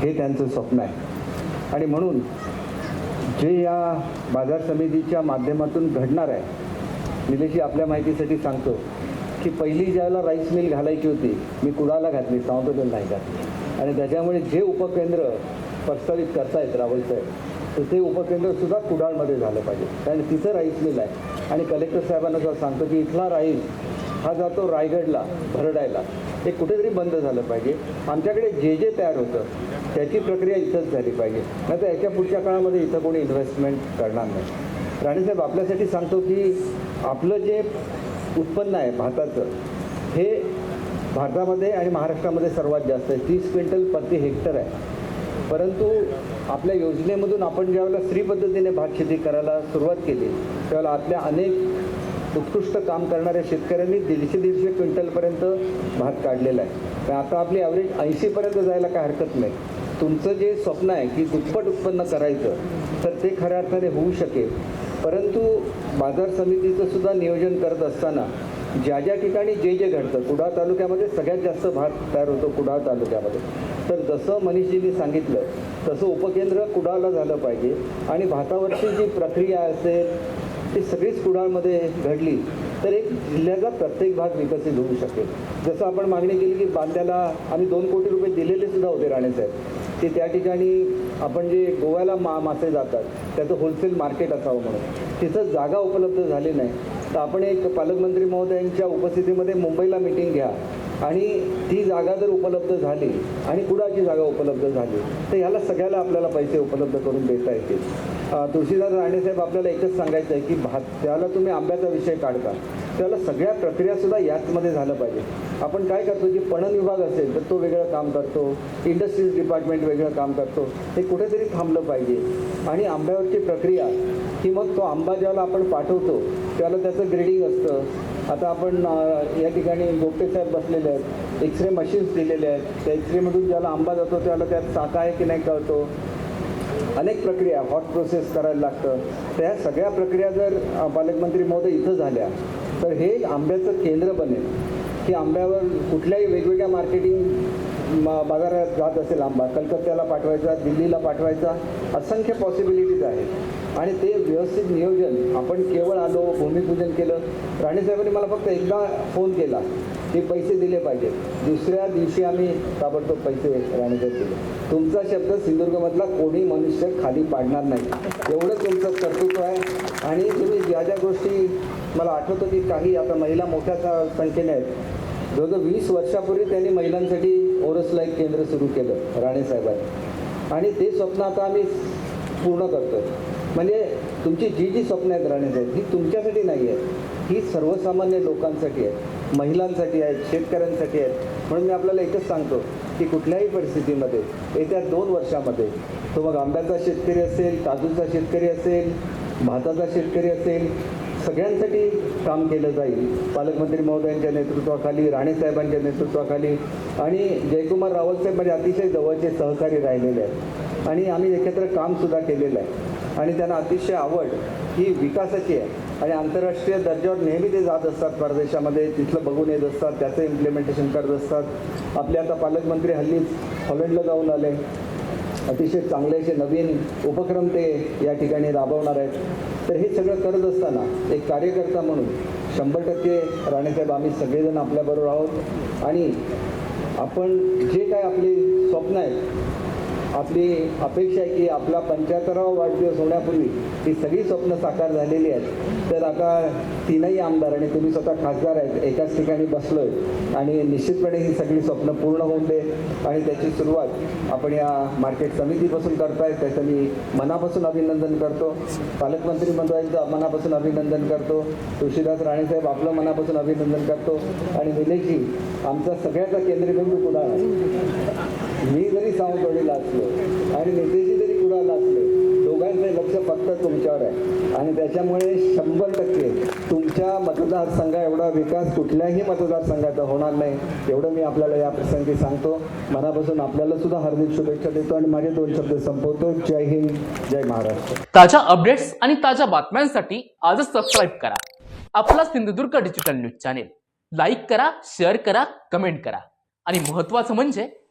हे त्यांचं स्वप्न आहे. आणि म्हणून जे या बाजार समितीच्या माध्यमातून घडणार आहे निलेशी आपल्या माहितीसाठी सांगतो की पहिली ज्यावेळेला राईस मिल घालायची होती मी कुडाला घातली सावंतदल नाही घातली. आणि त्याच्यामुळे जे उपकेंद्र प्रस्तावित करतायत रावलसाहेब तर ते उपकेंद्रसुद्धा कुडाळमध्ये झालं पाहिजे. कारण तिथं राईस मिल आहे. आणि कलेक्टर साहेबांना जर सांगतो की इथला राईस हा जातो रायगडला भरडायला. हे कुठेतरी बंद झालं पाहिजे. आमच्याकडे जे जे तयार होतं त्याची प्रक्रिया इथंच झाली पाहिजे. नाही तर याच्या पुढच्या काळामध्ये इथं कोणी इन्व्हेस्टमेंट करणार नाही. राणेसाहेब आपल्यासाठी सांगतो की आपलं जे उत्पन्न आहे भाताचं हे भारतामध्ये आणि महाराष्ट्रामध्ये सर्वात जास्त आहे. तीस क्विंटल प्रति हेक्टर आहे. परंतु आपल्या योजनेमधून आपण ज्यावेळेला स्त्री पद्धतीने भात शेती करायला सुरुवात केली त्यावेळेला आपल्या अनेक उत्कृष्ट काम करणाऱ्या शेतकऱ्यांनी दीडशे दीडशे क्विंटलपर्यंत भात काढलेला आहे. तर आता आपली ॲव्हरेज ऐंशीपर्यंत जायला काय हरकत नाही. तुमचं जे स्वप्न आहे की दुप्पट उत्पन्न करायचं तर ते खऱ्या अर्थाने होऊ शकेल. परंतु बाजार समितीचं सुद्धा नियोजन करत असताना ज्या ज्या ठिकाणी जे जे घडतं कुडाळ तालुक्यामध्ये सगळ्यात जास्त भात तयार होतो कुडाळ तालुक्यामध्ये. तर जसं मनीषजींनी सांगितलं तसं उपकेंद्र कुडाळला झालं पाहिजे आणि भातावरची जी प्रक्रिया असेल ती सगळीच कुडाळमध्ये घडली तर एक जिल्ह्याचा प्रत्येक भाग विकसित होऊ शकेल. जसं आपण मागणी केली की बांद्याला आम्ही दोन कोटी रुपये दिलेले सुद्धा होते राणेसाहेब. ते त्या ठिकाणी आपण जे गोव्याला मा मासे जातात त्याचं होलसेल मार्केट असावं म्हणून. तिथं जागा उपलब्ध झाली नाही. तर आपण एक पालकमंत्री महोदयांच्या उपस्थितीमध्ये मुंबईला मिटिंग घ्या. आणि ती जागा जर उपलब्ध झाली आणि कुडाची जागा उपलब्ध झाली तर ह्याला सगळ्याला आपल्याला पैसे उपलब्ध करून देता येतील. तुळशीदास राणेसाहेब आपल्याला एकच सांगायचं आहे की भात त्याला तुम्ही आंब्याचा विषय काढता. त्याला सगळ्या प्रक्रियासुद्धा याचमध्ये झालं पाहिजे आपण काय करतो की पणन विभाग असेल तर तो वेगळं काम करतो. इंडस्ट्रीज डिपार्टमेंट वेगळं काम करतो. हे कुठेतरी थांबलं पाहिजे. आणि आंब्यावरची प्रक्रिया की मग तो आंबा ज्याला आपण पाठवतो त्याला त्याचं ग्रेडिंग असतं. आता आपण या ठिकाणी गोपटे साहेब बसलेले आहेत. एक्स रे मशीन्स दिलेले आहेत. त्या एक्स रेमधून ज्याला आंबा जातो त्याला त्यात साका आहे की नाही कळतो. अनेक प्रक्रिया हॉट प्रोसेस करायला लागतं. त्या सगळ्या प्रक्रिया जर पालकमंत्री महोदय इथं झाल्या तर हे आंब्याचं केंद्र बनेल. की आंब्यावर कुठल्याही वेगवेगळ्या मार्केटिंग बाजारात जात असेल आंबा कलकत्त्याला पाठवायचा दिल्लीला पाठवायचा असंख्य पॉसिबिलिटीज आहेत. आणि ते व्यवस्थित नियोजन. आपण केवळ आलो भूमिपूजन केलं. राणेसाहेबांनी मला फक्त एकदा फोन केला की पैसे दिले पाहिजेत. दुसऱ्या दिवशी आम्ही ताबडतोब पैसे राणेसाहेब दिले. तुमचा शब्द सिंधुदुर्गमधला कोणी मनुष्य खाली पाडणार नाही. एवढं तुमचं कर्तृत्व आहे. आणि तुम्ही ज्या ज्या गोष्टी मला आठवतं की काही आता महिला मोठ्या संख्येने आहेत. जवळजवळ वीस वर्षापूर्वी त्यांनी महिलांसाठी ओरसला एक केंद्र सुरू केलं राणेसाहेबांनी आणि ते स्वप्न आता आम्ही पूर्ण करतो म्हणजे तुमची जी जी स्वप्न आहेत राणेसाहेब ही तुमच्यासाठी नाही आहेत. ही सर्वसामान्य लोकांसाठी आहेत. महिलांसाठी आहेत शेतकऱ्यांसाठी आहेत. म्हणून मी आपल्याला एकच सांगतो की कुठल्याही परिस्थितीमध्ये येत्या दोन वर्षामध्ये तो मग आंब्याचा शेतकरी असेल काजूचा शेतकरी असेल भाताचा शेतकरी असेल सगळ्यांसाठी काम केलं जाईल. पालकमंत्री महोदयांच्या नेतृत्वाखाली राणेसाहेबांच्या नेतृत्वाखाली आणि जयकुमार रावल साहेब म्हणजे अतिशय जवळचे सहकारी राहिलेले आहेत. आणि आम्ही एकत्र कामसुद्धा केलेलं आहे. आणि त्यांना अतिशय आवड ही विकासाची आहे. आणि आंतरराष्ट्रीय दर्जावर नेहमी ते जात असतात परदेशामध्ये. तिथलं बघून येत असतात त्याचं इम्प्लिमेंटेशन करत असतात. आपले आता पालकमंत्री हल्लीच हॉलंडला जाऊन आले. अतिशय चांगले असे नवीन उपक्रम ते या ठिकाणी राबवणार आहेत. तर हे सगळं करत असताना एक कार्यकर्ता म्हणून शंभर टक्के राणेसाहेब आम्ही सगळेजण आपल्याबरोबर आहोत. आणि आपण जे काय आपली स्वप्न आहेत आपली अपेक्षा आहे की आपला पंच्याहत्तरावा वाढदिवस होण्यापूर्वी ही सगळी स्वप्न साकार झालेली आहेत. तर आता तीनही आमदार आणि तुम्ही स्वतः खासदार आहेत एकाच ठिकाणी बसलोय आणि निश्चितपणे ही सगळी स्वप्न पूर्ण होऊन दे आणि त्याची सुरुवात आपण या मार्केट समितीपासून करताय त्याचं मी मनापासून अभिनंदन करतो. पालकमंत्री मंडळांचं मनापासून अभिनंदन करतो. तुळशीदास राणेसाहेब आपलं मनापासून अभिनंदन करतो. आणि निलेशजी आमचा सगळ्याचा केंद्रबिंदू कुडाळ आहे. मी जरी सावंतवाडीला असलो आणि नेतेजी जरी कुडाळला असले दोघांचं लक्ष फक्त तुमच्यावर आहे. आणि त्याच्यामुळे शंभर टक्के तुमच्या मतदारसंघा एवढा विकास कुठल्याही मतदारसंघाचा होणार नाही. एवढं मी आपल्याला या प्रसंगी सांगतो. मनापासून आपल्याला सुद्धा हार्दिक शुभेच्छा देतो आणि माझे दोन शब्द संपवतो. जय हिंद जय महाराष्ट्र. ताज्या अपडेट्स आणि ताज्या बातम्यांसाठी आजच सबस्क्राईब करा. आपला Sindhudurg digital news channel like करा शेअर करा कमेंट करा. आणि महत्त्वाचं म्हणजे